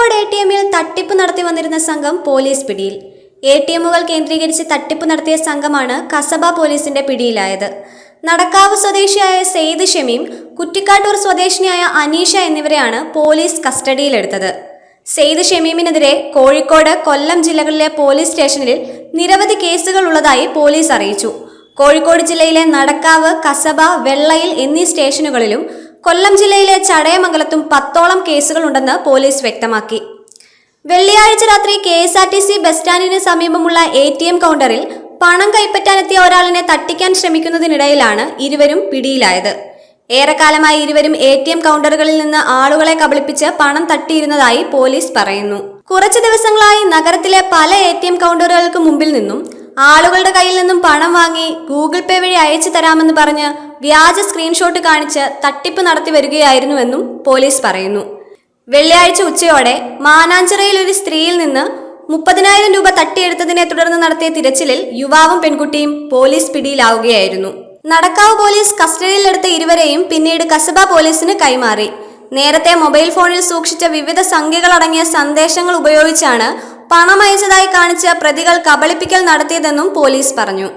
Kozhikode A T എമ്മിൽ തട്ടിപ്പ് നടത്തി വന്നിരുന്ന സംഘം പോലീസ് പിടിയിൽ. എ ടി എമ്മുകൾ കേന്ദ്രീകരിച്ച് തട്ടിപ്പ് നടത്തിയ സംഘമാണ് കസബ പോലീസിന്റെ പിടിയിലായത്. നടക്കാവ് സ്വദേശിയായ സെയ്ദ് ഷമീം കുറ്റിക്കാട്ടൂർ സ്വദേശിനിയായ അനീഷ എന്നിവരെയാണ് പോലീസ് കസ്റ്റഡിയിലെടുത്തത്. സെയ്ദ് ഷമീമിനെതിരെ കോഴിക്കോട് കൊല്ലം ജില്ലകളിലെ പോലീസ് സ്റ്റേഷനിൽ നിരവധി കേസുകൾ ഉള്ളതായി പോലീസ് അറിയിച്ചു. കോഴിക്കോട് ജില്ലയിലെ നടക്കാവ് കസബ വെള്ളയിൽ എന്നീ സ്റ്റേഷനുകളിലും കൊല്ലം ജില്ലയിലെ ചടയമംഗലത്തും പത്തോളം കേസുകളുണ്ടെന്ന് പോലീസ് വ്യക്തമാക്കി. വെള്ളിയാഴ്ച രാത്രി K S R T C bus സ്റ്റാൻഡിന് സമീപമുള്ള എ ടി എം കൗണ്ടറിൽ പണം കൈപ്പറ്റാനെത്തിയ ഒരാളിനെ തട്ടിക്കാൻ ശ്രമിക്കുന്നതിനിടയിലാണ് ഇരുവരും പിടിയിലായത്. ഏറെക്കാലമായി ഇരുവരും എ ടി എം കൗണ്ടറുകളിൽ നിന്ന് ആളുകളെ കബളിപ്പിച്ച് പണം തട്ടിയിരുന്നതായി പോലീസ് പറയുന്നു. കുറച്ചു ദിവസങ്ങളായി നഗരത്തിലെ പല എ ടി എം കൗണ്ടറുകൾക്ക് മുമ്പിൽ നിന്നും ആളുകളുടെ കയ്യിൽ നിന്നും പണം വാങ്ങി ഗൂഗിൾ പേ വഴി അയച്ചു തരാമെന്ന് പറഞ്ഞ് വ്യാജ സ്ക്രീൻഷോട്ട് കാണിച്ച് തട്ടിപ്പ് നടത്തി വരികയായിരുന്നുവെന്നും പോലീസ് പറയുന്നു. വെള്ളിയാഴ്ച ഉച്ചയോടെ മാനാഞ്ചിറയിൽ ഒരു സ്ത്രീയിൽ നിന്ന് മുപ്പതിനായിരം രൂപ തട്ടിയെടുത്തതിനെ തുടർന്ന് നടത്തിയ തിരച്ചിലിൽ യുവാവും പെൺകുട്ടിയും പോലീസ് പിടിയിലാവുകയായിരുന്നു. നടക്കാവ് പോലീസ് കസ്റ്റഡിയിലെടുത്ത ഇരുവരെയും പിന്നീട് കസബ പോലീസിന് കൈമാറി. നേരത്തെ മൊബൈൽ ഫോണിൽ സൂക്ഷിച്ച വിവിധ സംഖ്യകൾ അടങ്ങിയ സന്ദേശങ്ങൾ ഉപയോഗിച്ചാണ് പണം അയച്ചതായി കാണിച്ച് പ്രതികൾ കബളിപ്പിക്കൽ നടത്തിയതെന്നും പോലീസ് പറഞ്ഞു.